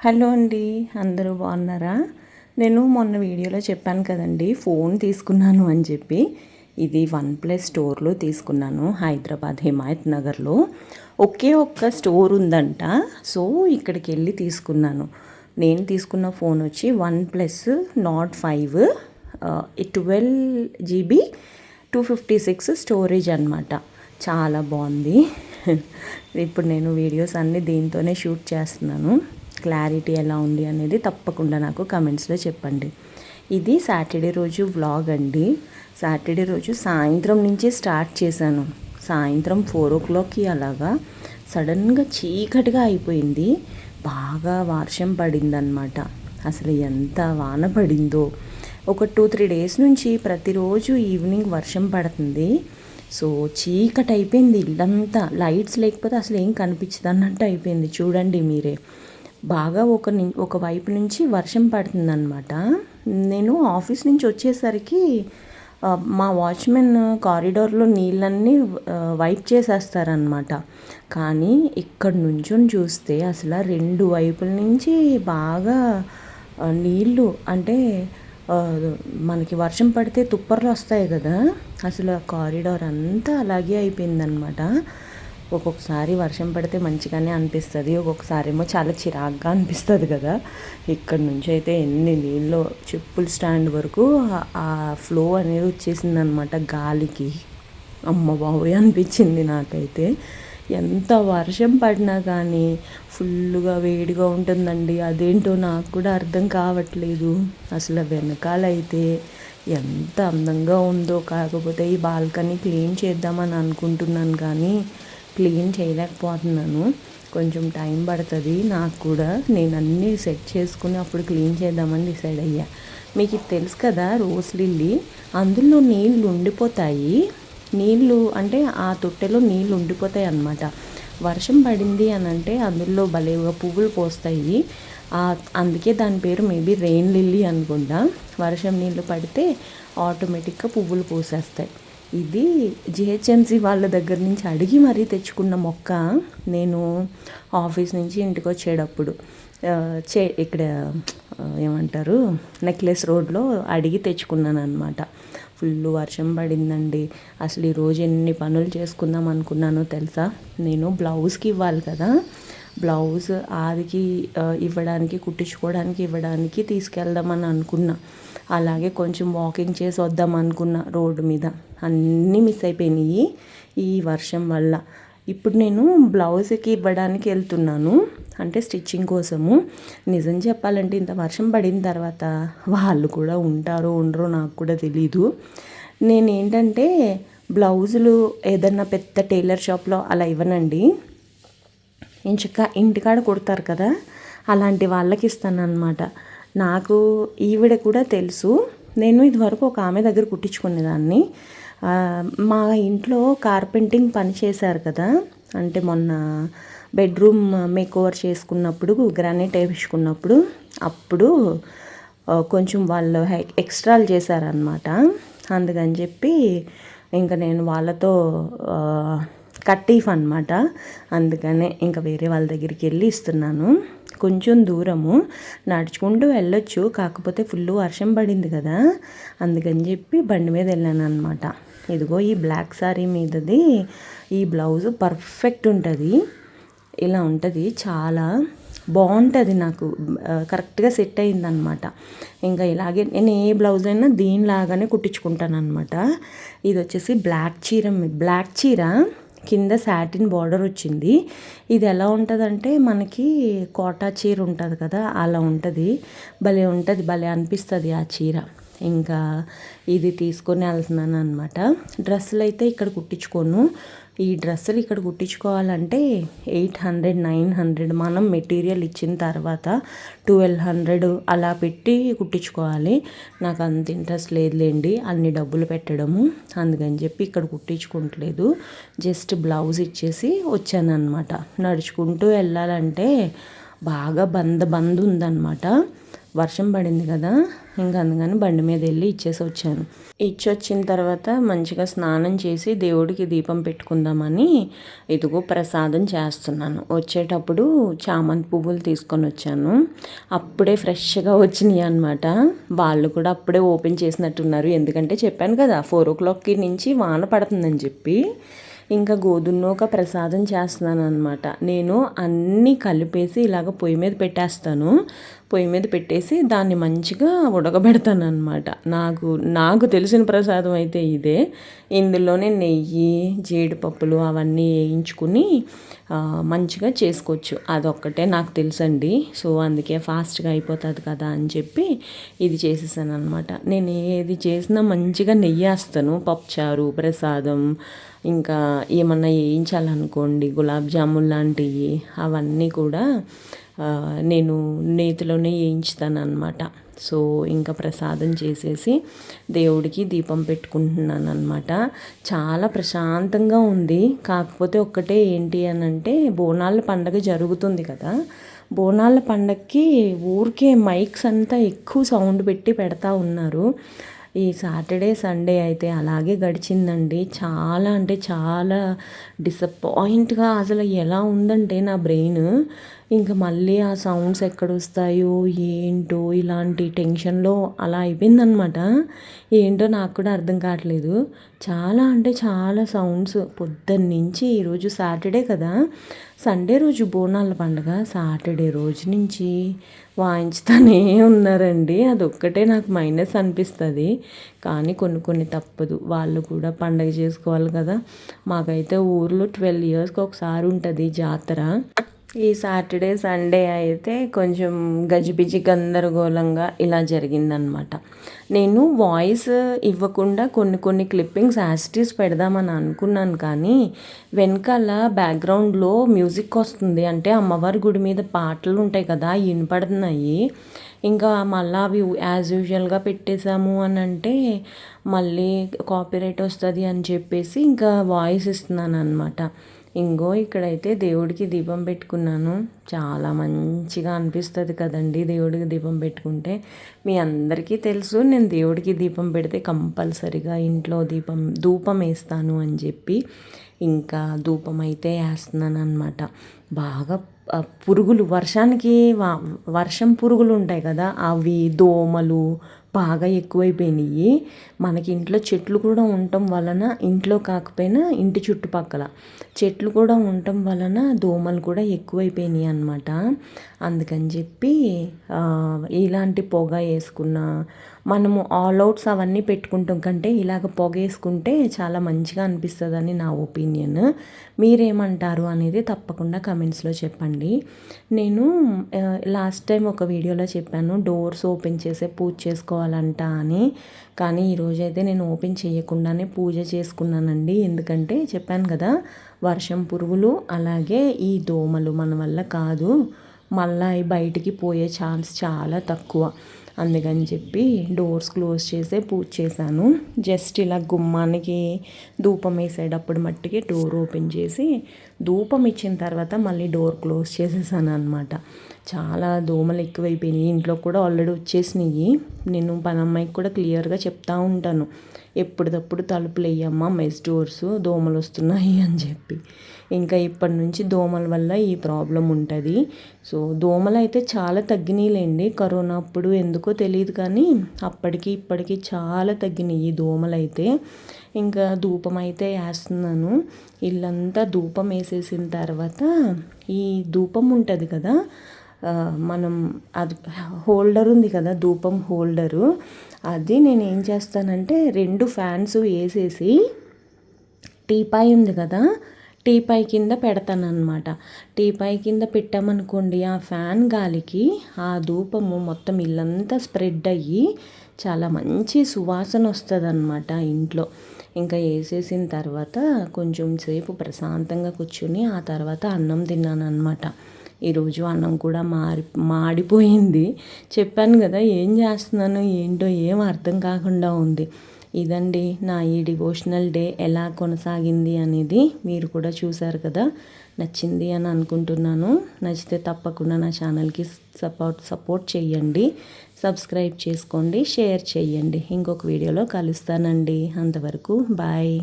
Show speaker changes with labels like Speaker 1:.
Speaker 1: Hello అండి అందరూ బాగున్నారా? నేను మొన్న వీడియోలో చెప్పాను కదండి ఫోన్ తీసుకున్నాను అని చెప్పి. ఇది వన్ ప్లస్ స్టోర్లో తీసుకున్నాను హైదరాబాద్ హిమాయత్ నగర్లో. ఒకే ఒక్క స్టోర్ ఉందంట సో ఇక్కడికి వెళ్ళి తీసుకున్నాను. నేను తీసుకున్న ఫోన్ వచ్చి OnePlus Nord five twelve GB two fifty six storage అనమాట చాలా బాగుంది. ఇప్పుడు నేను వీడియోస్ అన్నీ దీంతోనే షూట్ చేస్తున్నాను. క్లారిటీ ఎలా ఉంది అనేది తప్పకుండా నాకు కమెంట్స్లో చెప్పండి. ఇది సాటర్డే రోజు వ్లాగ్ అండి. సాటర్డే రోజు సాయంత్రం నుంచే స్టార్ట్ చేశాను. సాయంత్రం ఫోర్ ఓ క్లాక్కి అలాగా సడన్గా చీకటిగా అయిపోయింది. బాగా వర్షం పడిందనమాట అసలు ఎంత వాన పడిందో. ఒక టూ త్రీ డేస్ నుంచి ప్రతిరోజు ఈవినింగ్ వర్షం పడుతుంది. సో చీకటి అయిపోయింది ఇల్లంతా. లైట్స్ లేకపోతే అసలు ఏం కనిపించదు అన్నట్టు అయిపోయింది. చూడండి మీరే. బాగా ఒక ఒక వైపు నుంచి వర్షం పడుతుందన్నమాట. నేను ఆఫీస్ నుంచి వచ్చేసరికి మా వాచ్మెన్ కారిడార్లో నీళ్ళన్నీ వైప్ చేసేస్తారనమాట కానీ ఇక్కడ నుంచొని చూస్తే అసలు రెండు వైపుల నుంచి బాగా నీళ్ళు అంటే మనకి వర్షం పడితే తుప్పర్లు వస్తాయి కదా. అసలు కారిడార్ అంతా అలాగే అయిపోయిందనమాట ఒక్కొక్కసారి వర్షం పడితే మంచిగానే అనిపిస్తుంది. ఒక్కొక్కసారి ఏమో చాలా చిరాగ్గా అనిపిస్తుంది కదా. ఇక్కడ నుంచి అయితే ఎన్ని నీళ్ళు చెప్పుల స్టాండ్ వరకు ఆ ఫ్లో అనేది వచ్చేసింది అనమాట గాలికి. అమ్మ బాబోయ్ అనిపించింది నాకైతే. ఎంత వర్షం పడినా కానీ ఫుల్గా వేడిగా ఉంటుందండి. అదేంటో నాకు కూడా అర్థం కావట్లేదు. అసలు వెనకాలైతే ఎంత అందంగా ఉందో కాకపోతే ఈ బాల్కనీ క్లీన్ చేద్దామని అనుకుంటున్నాను కానీ క్లీన్ చేయలేకపోతున్నాను. కొంచెం టైం పడుతుంది. నాకు కూడా నేను అన్నీ సెట్ చేసుకుని అప్పుడు క్లీన్ చేద్దామని డిసైడ్ అయ్యా. మీకు ఇది తెలుసు కదా రోజ్ లిల్లీ? అందులో నీళ్ళు ఉండిపోతాయి. నీళ్ళు అంటే ఆ తొట్టెలో నీళ్ళు ఉండిపోతాయి అన్నమాట. వర్షం పడింది అని అంటే అందులో భలేగా పువ్వులు పోస్తాయి. అందుకే దాని పేరు మేబీ రెయిన్ లిల్లీ అనుకుంటా. వర్షం నీళ్ళు పడితే ఆటోమేటిక్గా పువ్వులు పోసేస్తాయి. ఇది జిహెచ్ఎంసి వాళ్ళ దగ్గర నుంచి అడిగి మరీ తెచ్చుకున్న మొక్క నేను ఆఫీస్ నుంచి ఇంటికి వచ్చేటప్పుడు చే ఇక్కడ ఏమంటారు నెక్లెస్ రోడ్లో అడిగి తెచ్చుకున్నాను అనమాట ఫుల్ వర్షం పడిందండి. అసలు ఈరోజు ఎన్ని పనులు చేసుకుందాం అనుకున్నానో తెలుసా? నేను బ్లౌజ్కి ఇవ్వాలి కదా. బ్లౌజ్ ఆదికి ఇవ్వడానికి కుట్టించుకోవడానికి ఇవ్వడానికి తీసుకెళ్దామని అనుకున్నా. అలాగే కొంచెం వాకింగ్ చేసి వద్దాం అనుకున్న రోడ్డు మీద అన్నీ మిస్ అయిపోయినాయి ఈ వర్షం వల్ల. ఇప్పుడు నేను బ్లౌజ్కి ఇవ్వడానికి వెళ్తున్నాను అంటే స్టిచ్చింగ్ కోసము. నిజం చెప్పాలంటే ఇంత వర్షం పడిన తర్వాత వాళ్ళు కూడా ఉంటారో ఉండరో నాకు కూడా తెలీదు. నేనేంటంటే బ్లౌజులు ఏదన్నా పెద్ద టైలర్ షాప్లో అలా ఇవ్వనండి. ఇంచక్క ఇంటికాడ కుడతారు కదా అలాంటి వాళ్ళకి ఇస్తాను అనమాట నాకు ఈవిడ కూడా తెలుసు. నేను ఇదివరకు ఒక ఆమె దగ్గర కుట్టించుకునేదాన్ని. మా ఇంట్లో కార్పెంటింగ్ పని చేశారు కదా. అంటే మొన్న బెడ్రూమ్ మేక్ ఓవర్ చేసుకున్నప్పుడు గ్రానైట్ వేయించుకున్నప్పుడు అప్పుడు కొంచెం వాళ్ళు ఎక్స్ట్రాలు చేశారనమాట అందుకని చెప్పి ఇంకా నేను వాళ్ళతో కట్టీఫ్ అనమాట అందుకనే ఇంకా వేరే వాళ్ళ దగ్గరికి వెళ్ళి ఇస్తున్నాను. కొంచెం దూరము. నడుచుకుంటూ వెళ్ళొచ్చు. కాకపోతే ఫుల్ వర్షం పడింది కదా. అందుకని చెప్పి బండి మీద వెళ్ళాను అనమాట ఇదిగో ఈ బ్లాక్ శారీ మీదది. ఈ బ్లౌజ్ పర్ఫెక్ట్ ఉంటుంది. ఇలా ఉంటుంది. చాలా బాగుంటుంది నాకు. కరెక్ట్గా సెట్ అయిందనమాట ఇంకా ఇలాగే నేను ఏ బ్లౌజ్ అయినా దీనిలాగానే కుట్టించుకుంటాను అనమాట ఇది వచ్చేసి బ్లాక్ చీర బ్లాక్ చీర. కింద సాటిన్ బార్డర్ వచ్చింది. ఇది ఎలా ఉంటుందంటే మనకి కోటా చీర ఉంటుంది కదా అలా ఉంటుంది. భలే ఉంటుంది భలే అనిపిస్తుంది ఆ చీర. ఇంకా ఇది తీసుకొని వెళ్తున్నాను అనమాట డ్రెస్సులు అయితే ఇక్కడ కుట్టించుకోను. ఈ డ్రెస్సులు ఇక్కడ కుట్టించుకోవాలంటే ఎయిట్ హండ్రెడ్ నైన్ హండ్రెడ్ మనం మెటీరియల్ ఇచ్చిన తర్వాత ట్వెల్వ్ హండ్రెడ్ అలా పెట్టి కుట్టించుకోవాలి. నాకు అంత ఇంట్రెస్ట్ లేదులేండి అన్ని డబ్బులు పెట్టడము. అందుకని చెప్పి ఇక్కడ కుట్టించుకుంటలేదు. జస్ట్ బ్లౌజ్ ఇచ్చేసి వచ్చాను అనమాట నడుచుకుంటూ వెళ్ళాలంటే బాగా బంద బంద్ ఉందన్నమాట. వర్షం పడింది కదా ఇంకా అందుకని బండి మీద వెళ్ళి ఇచ్చేసి వచ్చాను. ఇచ్చి వచ్చిన తర్వాత మంచిగా స్నానం చేసి దేవుడికి దీపం పెట్టుకుందామని ఇదిగో ప్రసాదం చేస్తున్నాను. వచ్చేటప్పుడు చామంతి పువ్వులు తీసుకొని వచ్చాను. అప్పుడే ఫ్రెష్గా వచ్చినాయి అనమాట వాళ్ళు కూడా అప్పుడే ఓపెన్ చేసినట్టున్నారు. ఎందుకంటే చెప్పాను కదా ఫోర్ ఓ క్లాక్కి నుంచి వాన పడుతుందని చెప్పి ఇంకా గోధుమ ప్రసాదం చేస్తున్నాను అనమాట నేను అన్నీ కలిపేసి ఇలాగ పొయ్యి మీద పెట్టేస్తాను. పొయ్యి మీద పెట్టేసి దాన్ని మంచిగా ఉడకబెడతాను అనమాట నాకు నాకు తెలిసిన ప్రసాదం అయితే ఇదే. ఇందులోనే నెయ్యి జీడిపప్పులు అవన్నీ వేయించుకుని మంచిగా చేసుకోవచ్చు. అదొక్కటే నాకు తెలుసండి. సో అందుకే ఫాస్ట్గా అయిపోతుంది కదా అని చెప్పి ఇది చేసేసాను అనమాట నేను ఏది చేసినా మంచిగా నెయ్యి వేస్తాను. పప్పుచారు ప్రసాదం ఇంకా ఏమన్నా వేయించాలనుకోండి గులాబ్ జామున్ లాంటివి అవన్నీ కూడా నేను నేతిలోనే వేయించుతాను సో ఇంకా ప్రసాదం చేసేసి దేవుడికి దీపం పెట్టుకుంటున్నాను అనమాట చాలా ప్రశాంతంగా ఉంది. కాకపోతే ఒక్కటే ఏంటి అని అంటే బోనాల పండగ జరుగుతుంది కదా. బోనాల పండగకి ఊరికే మైక్స్ అంతా ఎక్కువ సౌండ్ పెట్టి పెడతా ఉన్నారు. ఈ సాటర్డే సండే అయితే అలాగే గడిచిందండి. చాలా అంటే చాలా డిసప్పాయింట్గా అసలు ఎలా ఉందంటే నా బ్రెయిన్. ఇంకా మళ్ళీ ఆ సౌండ్స్ ఎక్కడ వస్తాయో ఏంటో ఇలాంటి టెన్షన్లో అలా అయిపోయిందనమాట. ఏంటో నాకు కూడా అర్థం కావట్లేదు. చాలా అంటే చాలా సౌండ్స్ పొద్దున్న నుంచి ఈరోజు సాటర్డే కదా. సండే రోజు బోనాల పండుగ. సాటర్డే రోజు నుంచి వాయించుతానే ఉన్నారండి. అదొక్కటే నాకు మైనస్ అనిపిస్తుంది. కానీ కొన్ని కొన్ని తప్పదు. వాళ్ళు కూడా పండగ చేసుకోవాలి కదా. మాకైతే ఊర్లో ట్వెల్వ్ ఇయర్స్కి ఒకసారి ఉంటుంది జాతర. ఈ సాటర్డే సండే అయితే కొంచెం గజిబిజి గందరగోళంగా ఇలా జరిగిందనమాట నేను వాయిస్ ఇవ్వకుండా కొన్ని కొన్ని క్లిప్పింగ్స్ యాస్టీస్ పెడదామని అనుకున్నాను కానీ వెనకాల బ్యాక్గ్రౌండ్లో మ్యూజిక్ వస్తుంది. అంటే అమ్మవారి గుడి మీద పాటలు ఉంటాయి కదా వినపడుతున్నాయి. ఇంకా మళ్ళీ అవి యాజ్ యూజువల్గా పెట్టేశాము అని అంటే మళ్ళీ కాపీరైట్ వస్తుంది అని చెప్పేసి ఇంకా వాయిస్ ఇస్తున్నాను అనమాట ఇంగో ఇక్కడైతే దేవుడికి దీపం పెట్టుకున్నాను. చాలా మంచిగా అనిపిస్తుంది కదండి దేవుడికి దీపం పెట్టుకుంటే. మీ అందరికీ తెలుసు నేను దేవుడికి దీపం పెడితే కంపల్సరిగా ఇంట్లో దీపం ధూపం వేస్తాను అని చెప్పి ఇంకా ధూపం అయితే వేస్తున్నాను అనమాట బాగా పురుగులు వర్షానికి వర్షం పురుగులు ఉంటాయి కదా అవి దోమలు బాగా ఎక్కువైపోయినాయి. మనకి ఇంట్లో చెట్లు కూడా ఉండటం వలన ఇంట్లో కాకపోయినా ఇంటి చుట్టుపక్కల చెట్లు కూడా ఉండటం వలన దోమలు కూడా ఎక్కువైపోయినాయి అనమాట అందుకని చెప్పి ఇలాంటి పొగ వేసుకున్న మనము ఆల్ అవుట్స్ అవన్నీ పెట్టుకుంటాం కంటే ఇలాగ పొగ వేసుకుంటే చాలా మంచిగా అనిపిస్తుందని నా ఒపీనియన్. మీరేమంటారు అనేది తప్పకుండా కమెంట్స్లో చెప్పండి. నేను లాస్ట్ టైం ఒక వీడియోలో చెప్పాను డోర్స్ ఓపెన్ చేసే పూజ చేసుకోవాలంట అని. కానీ ఈరోజైతే నేను ఓపెన్ చేయకుండానే పూజ చేసుకున్నానండి. ఎందుకంటే చెప్పాను కదా వర్షం పురుగులు అలాగే ఈ దోమలు మన వల్ల కాదు. మళ్ళీ బయటికి పోయే ఛాన్స్ చాలా తక్కువ. అందుకని చెప్పి డోర్స్ క్లోజ్ చేసే పూజ చేశాను. జస్ట్ ఇలా గుమ్మానికి ధూపం వేసేటప్పుడు మట్టికి డోర్ ఓపెన్ చేసి ధూపం ఇచ్చిన తర్వాత మళ్ళీ డోర్ క్లోజ్ చేసేసాను అనమాట చాలా దోమలు ఎక్కువైపోయినాయి. ఇంట్లో కూడా ఆల్రెడీ వచ్చేసినాయి. నేను పనమ్మాయికి కూడా క్లియర్గా చెప్తా ఉంటాను. ఎప్పటికప్పుడు తలుపులు వేయమ్మా మెస్ డోర్స్ దోమలు వస్తున్నాయి అని చెప్పి. ఇంకా ఇప్పటి నుంచి దోమల వల్ల ఈ ప్రాబ్లం ఉంటుంది. సో దోమలు అయితే చాలా తగ్గినాయిలేండి. కరోనా అప్పుడు ఎందుకో తెలియదు కానీ అప్పటికి ఇప్పటికి చాలా తగ్గినాయి ఈ దోమలు అయితే. ఇంకా ధూపం అయితే వేస్తున్నాను. ఇల్లంతా ధూపం వేసేసిన తర్వాత ఈ ధూపం ఉంటుంది కదా మనం అది హోల్డర్ ఉంది కదా ధూపం హోల్డరు. అది నేను ఏం చేస్తానంటే రెండు ఫ్యాన్స్ వేసేసి టీపాయ్ ఉంది కదా టీపాయ్ కింద పెడతానమాట టీపాయ్ కింద పెట్టామనుకోండి ఆ ఫ్యాన్ గాలికి ఆ ధూపము మొత్తం ఇల్లంతా స్ప్రెడ్ అయ్యి చాలా మంచి సువాసన వస్తుంది అనమాట ఇంట్లో. ఇంకా వేసేసిన తర్వాత కొంచెం సేపు ప్రశాంతంగా కూర్చుని ఆ తర్వాత అన్నం తిన్నాను అనమాట ఈరోజు అన్నం కూడా మారి మాడిపోయింది. చెప్పాను కదా ఏం చేస్తున్నాను ఏంటో ఏం అర్థం కాకుండా ఉంది. ఇదండి నా ఈ డివోషనల్ డే ఎలా కొనసాగింది అనేది మీరు కూడా చూసారు కదా. నచ్చింది అని అనుకుంటున్నాను. నచ్చితే తప్పకుండా నా ఛానల్కి సపోర్ట్ సపోర్ట్ చేయండి. సబ్స్క్రైబ్ చేసుకోండి షేర్ చేయండి. ఇంకొక వీడియోలో కలుస్తానండి. అంతవరకు బాయ్.